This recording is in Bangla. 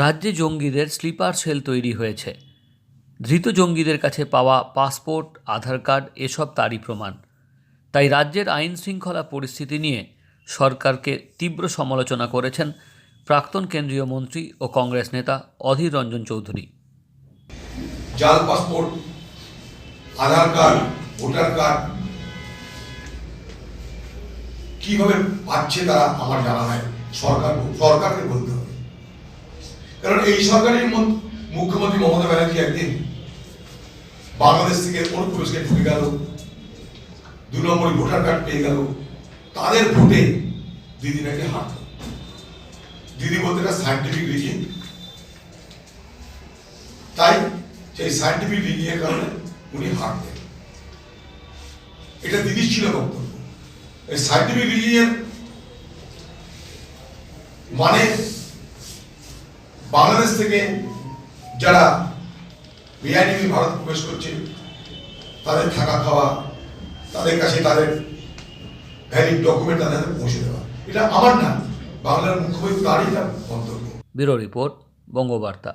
রাজ্যে জঙ্গিদের স্লিপার সেল তৈরি হয়েছে। ধৃত জঙ্গিদের কাছে পাওয়া পাসপোর্ট, আধার কার্ড এসব তারই প্রমাণ। তাই রাজ্যের আইন শৃঙ্খলা পরিস্থিতি নিয়ে সরকারকে তীব্র সমালোচনা করেছেন প্রাক্তন কেন্দ্রীয় মন্ত্রী ও কংগ্রেস নেতা অধীর রঞ্জন চৌধুরী। জাল passport, Aadhaar card, voter card কীভাবে পাচ্ছে তারা আমার জানা নাই। সরকার সরকারকে বলতে কারণ এই সরকারের মুখ্যমন্ত্রী মমতা ব্যানার্জি একদিন বাংলাদেশ থেকে অনুপ্রবেশকে ঢুকে গেল, দু নম্বরে ভোটার কার্ড পেয়ে গেল, তাদের ভোটে দিদি নাকি হারত দিদি বলতে একটা সাইন্টিফিক রিজন তাই সেই সাইন্টিফিক রিজিনের কারণে উনি হারতেন এটা দিদির ছিল বক্তব্য। এই সাইন্টিফিক রিজিনের মানে বাংলাদেশ থেকে যারা বেআইনি ভারত প্রবেশ করছে, তাদের থাকা খাওয়া, তাদের কাছে তাদের ভ্যালিড ডকুমেন্ট তাদের পৌঁছে দেওয়া। এটা আমার না, বাংলার মুখ্যমন্ত্রী তারই তার মন্তব্য ব্যুরো রিপোর্ট, বঙ্গবার্তা।